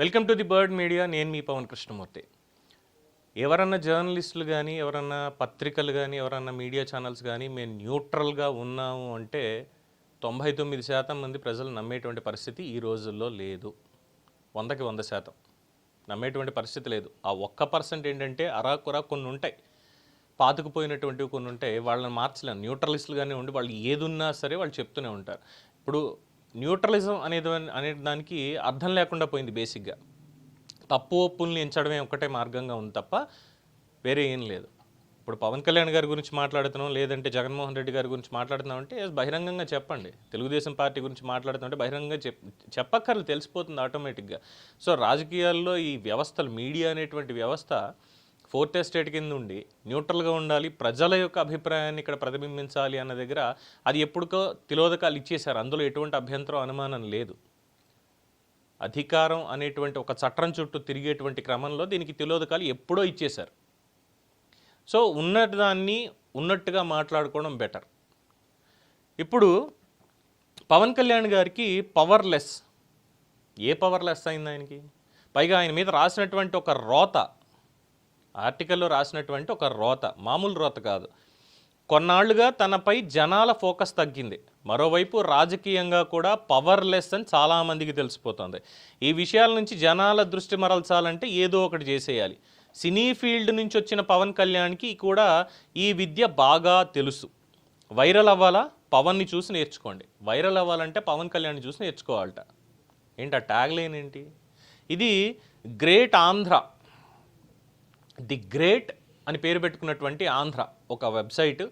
Welcome to the Bird Media. నేను మీ పవన్ కృష్ణమూర్తి. ఎవరన్నా జర్నలిస్టులు కానీ ఎవరన్నా పత్రికలు కానీ ఎవరన్నా మీడియా ఛానల్స్ కానీ మేము న్యూట్రల్గా ఉన్నాము అంటే తొంభై తొమ్మిది శాతం మంది ప్రజలు నమ్మేటువంటి పరిస్థితి ఈ రోజుల్లో లేదు. వందకి వంద శాతం. నమ్మేటువంటి పరిస్థితి లేదు. ఆ ఒక్క పర్సెంట్ ఏంటంటే అరాకురా కొన్ని ఉంటాయి. పాతుకుపోయినటువంటివి కొన్ని ఉంటాయి. వాళ్ళని మార్చలేము న్యూట్రలిస్టులుగానే ఉండి వాళ్ళు ఏది ఉన్నా సరే వాళ్ళు చెప్తూనే ఉంటారు. ఇప్పుడు న్యూట్రలిజం అనేది అనే దానికి అర్థం లేకుండా పోయింది బేసిక్గా. తప్పు ఒప్పుల్ని ఎంచడమే ఒకటే మార్గంగా ఉంది తప్ప వేరే ఏం లేదు. ఇప్పుడు పవన్ కళ్యాణ్ గారి గురించి మాట్లాడుతున్నాం లేదంటే జగన్మోహన్ రెడ్డి గారి గురించి మాట్లాడుతున్నాం అంటే బహిరంగంగా చెప్పండి. తెలుగుదేశం పార్టీ గురించి మాట్లాడుతున్నాం అంటే బహిరంగంగా చెప్ చెప్పక్కర్లు తెలిసిపోతుంది ఆటోమేటిక్గా. సో రాజకీయాల్లో ఈ వ్యవస్థలు మీడియా అనేటువంటి వ్యవస్థ ఫోర్త్ ఎస్టేట్ కింద ఉండి న్యూట్రల్గా ఉండాలి ప్రజల యొక్క అభిప్రాయాన్ని ఇక్కడ ప్రతిబింబించాలి అన్న దగ్గర అది ఎప్పటికో తిలోదకాలు ఇచ్చేశారు. అందులో ఎటువంటి అభ్యంతరం అనుమానం లేదు. అధికారం అనేటువంటి ఒక చట్టం చుట్టూ తిరిగేటువంటి క్రమంలో దీనికి తిలోదకాలు ఎప్పుడో ఇచ్చేశారు. సో ఉన్నదాన్ని ఉన్నట్టుగా మాట్లాడుకోవడం బెటర్. ఇప్పుడు పవన్ కళ్యాణ్ గారికి పవర్లెస్. ఏ పవర్లెస్ అయింది ఆయనకి? పైగా ఆయన మీద రాసినటువంటి ఒక రోత ఆర్టికల్లో రాసినటువంటి ఒక రోత మామూలు రోత కాదు. కొన్నాళ్ళుగా తనపై జనాల ఫోకస్ తగ్గింది. మరోవైపు రాజకీయంగా కూడా పవర్లెస్ అని చాలామందికి తెలిసిపోతుంది. ఈ విషయాల నుంచి జనాల దృష్టి మరల్చాలంటే ఏదో ఒకటి చేసేయాలి. సినీ ఫీల్డ్ నుంచి వచ్చిన పవన్ కళ్యాణ్కి కూడా ఈ విద్య బాగా తెలుసు. వైరల్ అవ్వాలా? పవన్ని చూసి నేర్చుకోండి. వైరల్ అవ్వాలంటే పవన్ కళ్యాణ్ చూసి నేర్చుకోవాలట. ఏంటి ఆ ఏంటి? ఇది గ్రేట్ ఆంధ్ర. ది గ్రేట్ అని పేరు పెట్టుకున్నటువంటి ఆంధ్ర ఒక వెబ్సైట్.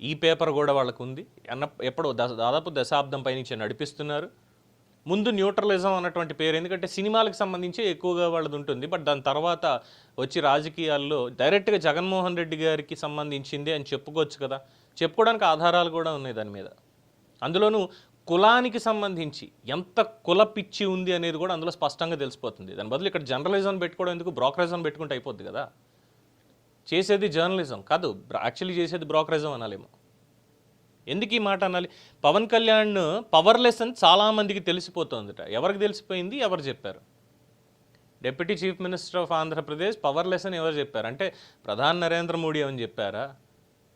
ఈ పేపర్ కూడా వాళ్ళకు ఉంది అన్న ఎప్పుడో దశ దాదాపు దశాబ్దం పైనుంచి నడిపిస్తున్నారు. ముందు న్యూట్రలిజం అన్నటువంటి పేరు ఎందుకంటే సినిమాలకు సంబంధించి ఎక్కువగా వాళ్ళది ఉంటుంది బట్ దాని తర్వాత వచ్చి రాజకీయాల్లో డైరెక్ట్గా జగన్మోహన్ రెడ్డి గారికి సంబంధించింది అని చెప్పుకోవచ్చు కదా. చెప్పుకోవడానికి ఆధారాలు కూడా ఉన్నాయి దాని మీద. అందులోనూ కులానికి సంబంధించి ఎంత కుల పిచ్చి ఉంది అనేది కూడా అందులో స్పష్టంగా తెలిసిపోతుంది. దాని బదులు ఇక్కడ జర్నలిజం పెట్టుకోవడం ఎందుకు? బ్రోకరిజం పెట్టుకుంటే అయిపోద్ది కదా. చేసేది జర్నలిజం కాదు. యాక్చువల్లీ చేసేది బ్రోకరిజం అనాలేమో. ఎందుకు ఈ మాట అనాలి? పవన్ కళ్యాణ్ పవర్లెస్ అని చాలామందికి తెలిసిపోతుందిట. ఎవరికి తెలిసిపోయింది? ఎవరు చెప్పారు? Deputy chief minister of Andhra Pradesh powerless అని ఎవరు చెప్పారు? అంటే ప్రధాని నరేంద్ర మోడీ అని చెప్పారా?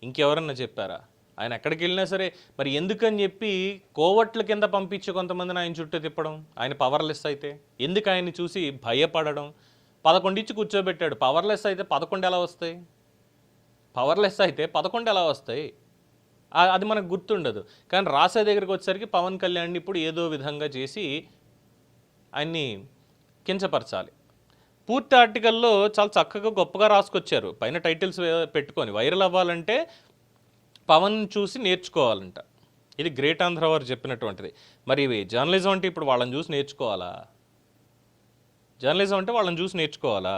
ఇంకెవరన్నా చెప్పారా? ఆయన ఎక్కడికి వెళ్ళినా సరే మరి ఎందుకని చెప్పి కోవట్ల కింద పంపించి కొంతమందిని ఆయన చుట్టూ తిప్పడం? ఆయన పవర్లెస్ అయితే ఎందుకు ఆయన్ని చూసి భయపడడం? పదకొండు ఇచ్చి కూర్చోబెట్టాడు. పవర్లెస్ అయితే పదకొండు ఎలా వస్తాయి? పవర్లెస్ అయితే పదకొండు ఎలా వస్తాయి? అది మనకు గుర్తుండదు. కానీ రాసే దగ్గరికి వచ్చేసరికి పవన్ కళ్యాణ్ ఇప్పుడు ఏదో విధంగా చేసి ఆయన్ని కించపరచాలి. పూర్తి ఆర్టికల్లో చాలా చక్కగా గొప్పగా రాసుకొచ్చారు. పైన టైటిల్స్ పెట్టుకొని. వైరల్ అవ్వాలంటే పవన్ చూసి నేర్చుకోవాలంట. ఇది గ్రేట్ ఆంధ్ర వారు చెప్పినటువంటిది. మరి ఇవి జర్నలిజం అంటే ఇప్పుడు వాళ్ళని చూసి నేర్చుకోవాలా? జర్నలిజం అంటే వాళ్ళని చూసి నేర్చుకోవాలా?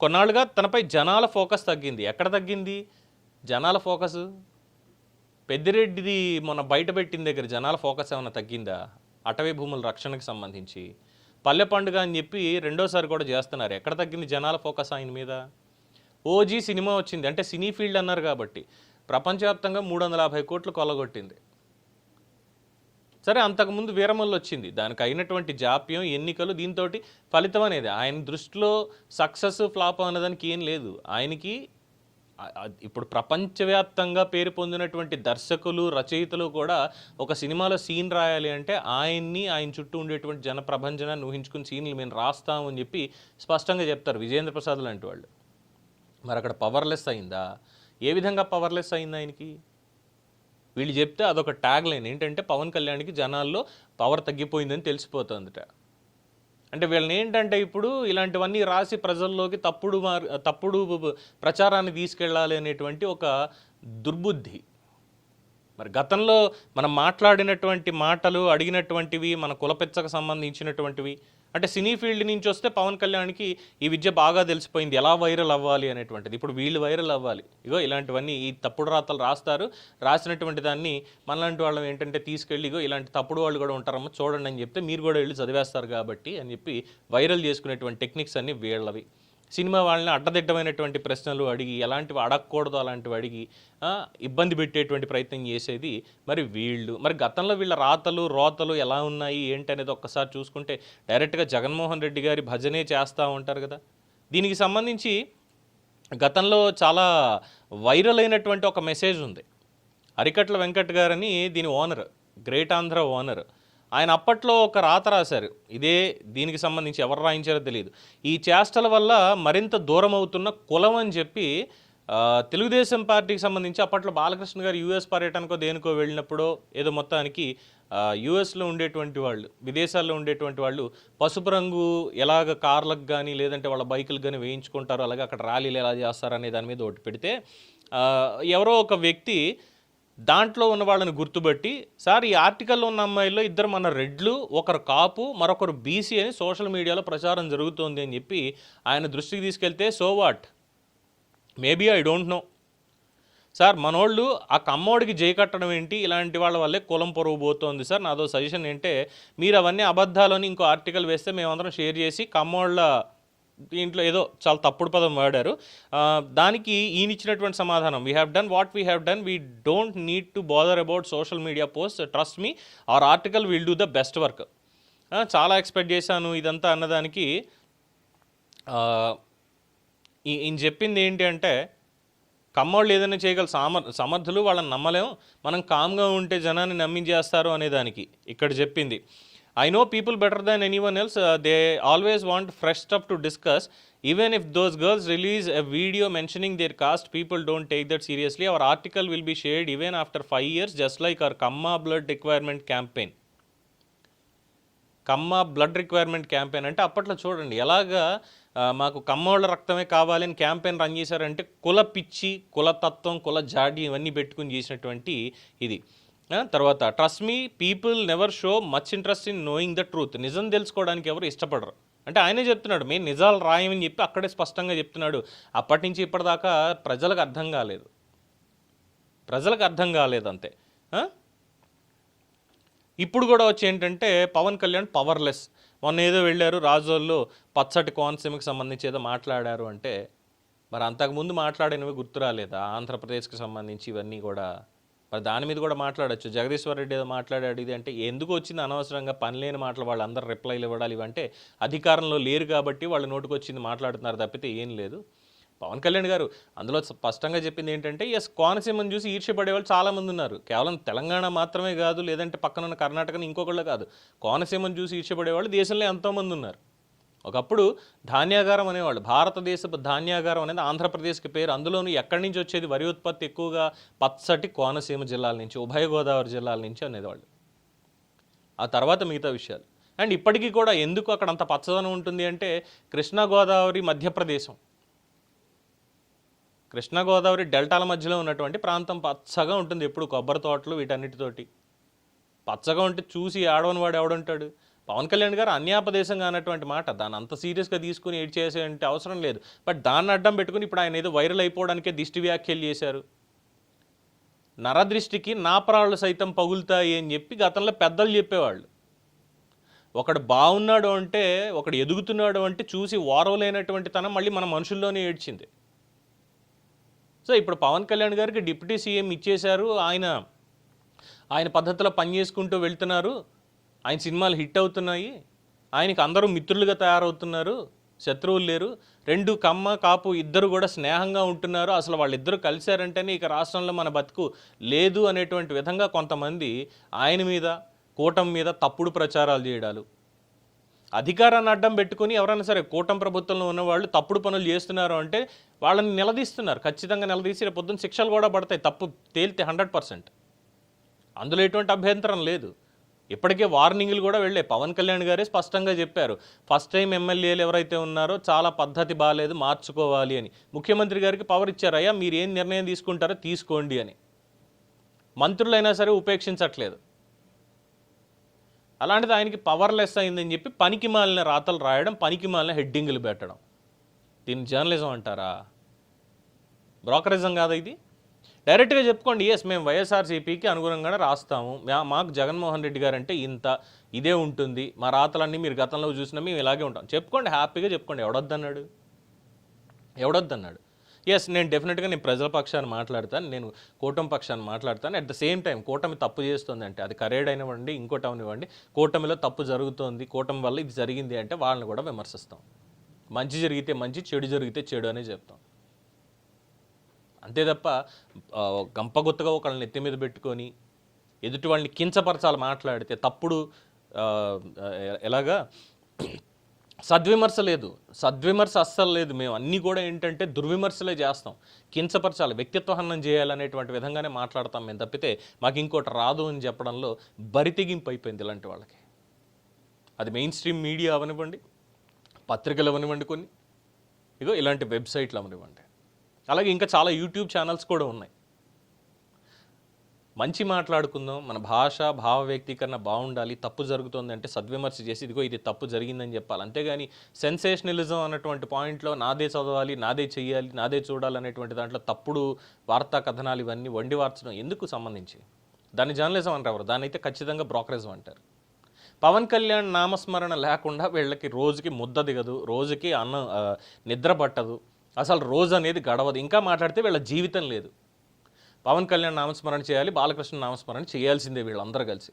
కొన్నాళ్ళుగా తనపై జనాల ఫోకస్ తగ్గింది. ఎక్కడ తగ్గింది? జనాల ఫోకస్? పెద్దిరెడ్డిది మొన్న బయట పెట్టిన దగ్గర జనాల ఫోకస్ ఏమైనా తగ్గిందా? అటవీ భూముల రక్షణకు సంబంధించి. పల్లె పండుగ అని చెప్పి రెండోసారి కూడా చేస్తున్నారు. ఎక్కడ తగ్గింది జనాల ఫోకస్ ఆయన మీద? ఓజీ సినిమా వచ్చింది. అంటే సినీ ఫీల్డ్ అన్నారు కాబట్టి. ప్రపంచవ్యాప్తంగా మూడు వందల యాభై కోట్లు కొల్లగొట్టింది. సరే అంతకుముందు వీరమల్లు వచ్చింది. దానికి అయినటువంటి జాప్యం ఎన్నికలు దీంతో ఫలితం అనేది. ఆయన దృష్టిలో సక్సెస్ ఫ్లాప్ అన్నదానికి ఏం లేదు. ఆయనకి ఇప్పుడు ప్రపంచవ్యాప్తంగా పేరు పొందినటువంటి దర్శకులు రచయితలు కూడా ఒక సినిమాలో సీన్ రాయాలి అంటే ఆయన్ని ఆయన చుట్టూ ఉండేటువంటి జనప్రభంజనాన్ని ఊహించుకుని సీన్లు మేము రాస్తామని చెప్పి స్పష్టంగా చెప్తారు విజేంద్ర ప్రసాద్ లాంటి వాళ్ళు. మరి అక్కడ పవర్లెస్ అయిందా? ఏ విధంగా పవర్లెస్ అయింది ఆయనకి? వీళ్ళు చెప్తే అదొక ట్యాగ్ లైన్ ఏంటంటే పవన్ కళ్యాణ్కి జనాల్లో పవర్ తగ్గిపోయిందని తెలిసిపోతుందిట. అంటే వీళ్ళని ఏంటంటే ఇప్పుడు ఇలాంటివన్నీ రాసి ప్రజల్లోకి తప్పుడు మార్ తప్పుడు ప్రచారాన్ని తీసుకెళ్ళాలి అనేటువంటి ఒక దుర్బుద్ధి. మరి గతంలో మనం మాట్లాడినటువంటి మాటలు అడిగినటువంటివి మన కులపెచ్చకు సంబంధించినటువంటివి అంటే సినీ ఫీల్డ్ నుంచి వస్తే పవన్ కళ్యాణ్కి ఈ విద్య బాగా తెలిసిపోయింది. ఎలా వైరల్ అవ్వాలి అనేటువంటిది. ఇప్పుడు వీళ్ళు వైరల్ అవ్వాలి. ఇగో ఇలాంటివన్నీ ఈ తప్పుడు రాతలు రాస్తారు. రాసినటువంటి దాన్ని మనలాంటి వాళ్ళం ఏంటంటే తీసుకెళ్ళి ఇగో ఇలాంటి తప్పుడు వాళ్ళు కూడా ఉంటారమ్మ చూడండి అని చెప్తే మీరు కూడా వెళ్ళి చదివేస్తారు కాబట్టి అని చెప్పి వైరల్ చేసుకునేటువంటి టెక్నిక్స్ అన్నీ వీళ్ళవి. సినిమా వాళ్ళని అడ్డదిడ్డమైనటువంటి ప్రశ్నలు అడిగి ఎలాంటివి అడగకూడదు అలాంటివి అడిగి ఇబ్బంది పెట్టేటువంటి ప్రయత్నం చేసేది మరి వీళ్ళు. మరి గతంలో వీళ్ళ రాతలు రోతలు ఎలా ఉన్నాయి ఏంటి అనేది ఒక్కసారి చూసుకుంటే డైరెక్ట్గా జగన్మోహన్ రెడ్డి గారి భజనే చేస్తూ ఉంటారు కదా. దీనికి సంబంధించి గతంలో చాలా వైరల్ అయినటువంటి ఒక మెసేజ్ ఉంది. అరికట్ల వెంకట్ గారని దీని ఓనర్ గ్రేట్ ఆంధ్ర ఓనర్. ఆయన అప్పట్లో ఒక రాత రాశారు. ఇదే దీనికి సంబంధించి ఎవరు రాయించారో తెలియదు. ఈ చేష్టల వల్ల మరింత దూరం అవుతున్న కులం అని చెప్పి తెలుగుదేశం పార్టీకి సంబంధించి అప్పట్లో బాలకృష్ణ గారు యూఎస్ పర్యటనకో దేనికో వెళ్ళినప్పుడో ఏదో మొత్తానికి యూఎస్లో ఉండేటువంటి వాళ్ళు విదేశాల్లో ఉండేటువంటి వాళ్ళు పసుపు రంగు ఎలాగ కార్లకు కానీ లేదంటే వాళ్ళ బైకులకు కానీ వేయించుకుంటారో అలాగే అక్కడ ర్యాలీలు ఎలా చేస్తారు అనే దాని మీద ఒకటి పెడితే ఎవరో ఒక వ్యక్తి దాంట్లో ఉన్న వాళ్ళని గుర్తుపెట్టి సార్ ఈ ఆర్టికల్లో ఉన్న అమ్మాయిల్లో ఇద్దరు మన రెడ్లు ఒకరు కాపు మరొకరు బీసీ అని సోషల్ మీడియాలో ప్రచారం జరుగుతోంది అని చెప్పి ఆయన దృష్టికి తీసుకెళ్తే so what? Maybe I don't know. Sir మనోళ్ళు ఆ కమ్మోడికి జై కట్టడం ఏంటి? ఇలాంటి వాళ్ళ వల్లే కులం పొరుగు పోతోంది. సార్ నాదో సజెషన్ ఏంటంటే మీరు అవన్నీ అబద్ధాలని ఇంకో ఆర్టికల్ వేస్తే మేమందరం షేర్ చేసి కమ్మోళ్ళ దీంట్లో ఏదో చాలా తప్పుడు పదం వాడారు. దానికి ఈయన ఇచ్చినటువంటి సమాధానం we have done what we have done we don't need to bother about social media post trust me our article will do the best work చాలా ఎక్స్పెక్ట్ చేశాను ఇదంతా అన్నదానికి. ఈయన చెప్పింది ఏంటి అంటే కమ్మోళ్ళు ఏదైనా చేయగల సామర్ సమర్థులు వాళ్ళని నమ్మలేం. మనం కామ్గా ఉంటే జనాన్ని నమ్మించేస్తారు అనేదానికి ఇక్కడ చెప్పింది. I know people better than anyone else they always want fresh stuff to discuss even if those girls release a video mentioning their caste people don't take that seriously our article will be shared even after five years just like our Kamma blood requirement campaign Kamma blood requirement campaign అంటే అప్పట్లో చూడండి ఎలాగా ఆ, మాకు కమ్మోళ్ళ రక్తమే కావాలని campaign run చేశారంటే కుల పిచ్చి కుల తత్వం కుల జాడి ఇవన్నీ పెట్టుకుని చేసినటువంటి ఇది. తర్వాత trust me people never show much interest in knowing the truth నిజం తెలుసుకోవడానికి ఎవరు ఇష్టపడరు. అంటే ఆయనే చెప్తున్నాడు మేము నిజాలు రాయమని చెప్పి అక్కడే స్పష్టంగా చెప్తున్నాడు. అప్పటి నుంచి ఇప్పటిదాకా ప్రజలకు అర్థం కాలేదు. ప్రజలకు అర్థం కాలేదు అంతే. ఇప్పుడు కూడా వచ్చి ఏంటంటే పవన్ కళ్యాణ్ పవర్లెస్ మొన్న ఏదో వెళ్ళారు రాజోల్లో పచ్చటి కోనసీమకి సంబంధించి ఏదో మాట్లాడారు అంటే మరి అంతకుముందు మాట్లాడినవి గుర్తురాలేదా ఆంధ్రప్రదేశ్కి సంబంధించి ఇవన్నీ కూడా. మరి దాని మీద కూడా మాట్లాడొచ్చు. జగదీశ్వర్ రెడ్డి ఏదో మాట్లాడాడు ఇది అంటే ఎందుకు వచ్చింది అనవసరంగా పని లేని మాటలు వాళ్ళందరూ రిప్లైలు ఇవ్వడాలి ఇవంటే అధికారంలో లేరు కాబట్టి వాళ్ళు నోటుకు వచ్చింది మాట్లాడుతున్నారు తప్పితే ఏం లేదు. పవన్ కళ్యాణ్ గారు అందులో స్పష్టంగా చెప్పింది ఏంటంటే ఎస్ కోనసీమను చూసి ఈర్ష్యపడే వాళ్ళు చాలామంది ఉన్నారు. కేవలం తెలంగాణ మాత్రమే కాదు లేదంటే పక్కన ఉన్న కర్ణాటకని ఇంకొకళ్ళు కాదు. కోనసీమను చూసి ఈర్ష్యపడే వాళ్ళు దేశంలో ఎంతోమంది ఉన్నారు. ఒకప్పుడు ధాన్యాగారం అనేవాళ్ళు భారతదేశపు ధాన్యాగారం అనేది ఆంధ్రప్రదేశ్కి పేరు. అందులోనూ ఎక్కడి నుంచి వచ్చేది? వరి ఉత్పత్తి ఎక్కువగా పచ్చటి కోనసీమ జిల్లాల నుంచి ఉభయ గోదావరి జిల్లాల నుంచి అనేవాళ్ళు. ఆ తర్వాత మిగతా విషయాలు. అండ్ ఇప్పటికీ కూడా ఎందుకు అక్కడ అంత పచ్చదనం ఉంటుంది అంటే కృష్ణా గోదావరి మధ్యప్రదేశం. కృష్ణా గోదావరి డెల్టాల మధ్యలో ఉన్నటువంటి ప్రాంతం పచ్చగా ఉంటుంది. ఎప్పుడు కొబ్బరి తోటలు వీటన్నిటితోటి. పచ్చగా ఉంటే చూసి ఆడవని వాడు ఎవడుంటాడు? పవన్ కళ్యాణ్ గారు అన్యాపదేశంగా అన్నటువంటి మాట. దాన్ని అంత సీరియస్గా తీసుకుని ఏడ్ చేసే అవసరం లేదు. బట్ దాన్ని అడ్డం పెట్టుకుని ఇప్పుడు ఆయన ఏదో వైరల్ అయిపోవడానికే దిష్టి వ్యాఖ్యలు చేశారు. నరదృష్టికి నాపరాళ్ళు సైతం పగులుతాయి అని చెప్పి గతంలో పెద్దలు చెప్పేవాళ్ళు. ఒకడు బాగున్నాడు అంటే ఒకడు ఎదుగుతున్నాడు అంటే చూసి ఓరవలేనటువంటి తనం మళ్ళీ మన మనుషుల్లోనే ఏడ్చింది. సో ఇప్పుడు పవన్ కళ్యాణ్ గారికి డిప్యూటీ సీఎం ఇచ్చేశారు. ఆయన ఆయన పద్ధతిలో పనిచేసుకుంటూ వెళ్తున్నారు. ఆయన సినిమాలు హిట్ అవుతున్నాయి. ఆయనకి అందరూ మిత్రులుగా తయారవుతున్నారు. శత్రువులు లేరు. రెండు కమ్మ కాపు ఇద్దరు కూడా స్నేహంగా ఉంటున్నారు. అసలు వాళ్ళిద్దరూ కలిశారంటేనే ఇక రాష్ట్రంలో మన బతుకు లేదు అనేటువంటి విధంగా కొంతమంది ఆయన మీద కూటమి మీద తప్పుడు ప్రచారాలు చేయడాలు. అధికారాన్ని అడ్డం పెట్టుకుని ఎవరైనా సరే కూటమి ప్రభుత్వంలో ఉన్న వాళ్ళు తప్పుడు పనులు చేస్తున్నారు అంటే వాళ్ళని నిలదీస్తున్నారు. ఖచ్చితంగా నిలదీసి రేపు పొద్దున్న శిక్షలు కూడా పడతాయి. తప్పు తేలితే హండ్రెడ్ పర్సెంట్. అందులో ఎటువంటి అభ్యంతరం లేదు. ఇప్పటికే వార్నింగ్లు కూడా వెళ్ళే పవన్ కళ్యాణ్ గారే స్పష్టంగా చెప్పారు. ఫస్ట్ టైం ఎమ్మెల్యేలు ఎవరైతే ఉన్నారో చాలా పద్ధతి బాగాలేదు మార్చుకోవాలి అని. ముఖ్యమంత్రి గారికి పవర్ ఇచ్చారు. అయ్యా మీరు ఏం నిర్ణయం తీసుకుంటారో తీసుకోండి అని. మంత్రులైనా సరే ఉపేక్షించట్లేదు. అలాంటిది ఆయనకి పవర్లెస్ అయిందని చెప్పి పనికి మాలిన రాతలు రాయడం పనికి మాలిన హెడ్డింగులు పెట్టడం. దీన్ని జర్నలిజం అంటారా? బ్రోకరిజం కాదా ఇది? డైరెక్ట్గా చెప్పుకోండి ఎస్ మేము వైఎస్ఆర్సీపీకి అనుగుణంగానే రాస్తాము. మాకు జగన్మోహన్ రెడ్డి గారు అంటే ఇంత ఇదే ఉంటుంది. మా రాతలన్నీ మీరు గతంలో చూసినా మేము ఇలాగే ఉంటాం. చెప్పుకోండి హ్యాపీగా చెప్పుకోండి. ఎవడొద్దన్నాడు? ఎవడొద్దన్నాడు? ఎస్ నేను డెఫినెట్గా నేను ప్రజల పక్షాన్ని మాట్లాడతాను నేను కూటమి పక్షాన్ని మాట్లాడతాను. అట్ ద సేమ్ టైం కూటమి తప్పు చేస్తుంది అంటే అది కరేడ్ అయినవ్వండి ఇంకోటి అవనివ్వండి కూటమిలో తప్పు జరుగుతోంది కూటమి వల్ల ఇది జరిగింది అంటే వాళ్ళని కూడా విమర్శిస్తాం. మంచి జరిగితే మంచి చెడు జరిగితే చెడు అనే చెప్తాం. అంతే తప్ప గంపగుత్తగా ఒకళ్ళని నెత్తి మీద పెట్టుకొని ఎదుటి వాళ్ళని కించపరచాలి మాట్లాడితే తప్పుడు ఎలాగా? సద్విమర్శ లేదు. సద్విమర్శ అస్సలు లేదు. మేము అన్నీ కూడా ఏంటంటే దుర్విమర్శలే చేస్తాం. కించపరచాలి. వ్యక్తిత్వ హనం చేయాలనేటువంటి విధంగానే మాట్లాడతాం మేము తప్పితే మాకు ఇంకోటి రాదు అని చెప్పడంలో బరితెగింపు అయిపోయింది ఇలాంటి వాళ్ళకి. అది మెయిన్ స్ట్రీమ్ మీడియా అవనివ్వండి పత్రికలు అవనివ్వండి కొన్ని. ఇగో ఇలాంటి వెబ్సైట్లు అవనివ్వండి. అలాగే ఇంకా చాలా యూట్యూబ్ ఛానల్స్ కూడా ఉన్నాయి. మంచి మాట్లాడుకుందాం మన భాష భావ వ్యక్తీకరణ బాగుండాలి తప్పు జరుగుతుంది అంటే సద్విమర్శ చేసి ఇదిగో ఇది తప్పు జరిగిందని చెప్పాలి. అంతేగాని సెన్సేషనలిజం అన్నటువంటి పాయింట్లో నాదే చదవాలి నాదే చేయాలి నాదే చూడాలి అనేటువంటి దాంట్లో తప్పుడు వార్తా కథనాలు ఇవన్నీ వండి వార్చడం ఎందుకు సంబంధించి? దాన్ని జర్నలిజం అంటారు ఎవరు దాన్ని అయితే ఖచ్చితంగా బ్రోకరేజం అంటారు. పవన్ కళ్యాణ్ నామస్మరణ లేకుండా వీళ్ళకి రోజుకి ముద్ద దిగదు రోజుకి అన్నం నిద్ర పట్టదు అసలు రోజు అనేది గడవదు. ఇంకా మాట్లాడితే వీళ్ళ జీవితం లేదు. పవన్ కళ్యాణ్ నామస్మరణ చేయాలి బాలకృష్ణ నామస్మరణ చేయాల్సిందే వీళ్ళందరూ కలిసి.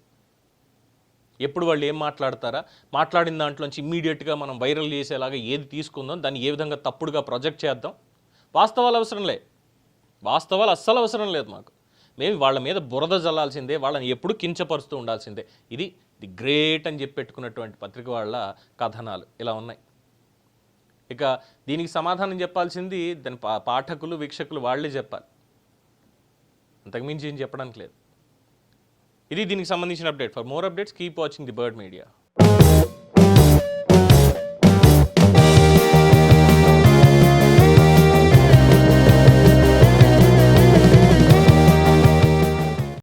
ఎప్పుడు వాళ్ళు ఏం మాట్లాడతారా? మాట్లాడిన దాంట్లోంచి ఇమ్మీడియట్గా మనం వైరల్ చేసేలాగా ఏది తీసుకుందాం? దాన్ని ఏ విధంగా తప్పుడుగా ప్రొజెక్ట్ చేద్దాం? వాస్తవాలు అవసరం లే. వాస్తవాలు అస్సలు అవసరం లేదు మాకు. మేము వాళ్ళ మీద బురద జల్లాల్సిందే వాళ్ళని ఎప్పుడు కించపరుస్తూ ఉండాల్సిందే. ఇది ది గ్రేట్ అని చెప్పి పెట్టుకున్నటువంటి పత్రిక వాళ్ళ కథనాలు. ఇలా ఉన్నాయి. ఇక దీనికి సమాధానం చెప్పాల్సింది దాని పాఠకులు వీక్షకులు వాళ్ళే చెప్పాలి. అంతకుమించి ఏం చెప్పడానికి లేదు. ఇది దీనికి సంబంధించిన update. For more updates keep watching the Bird Media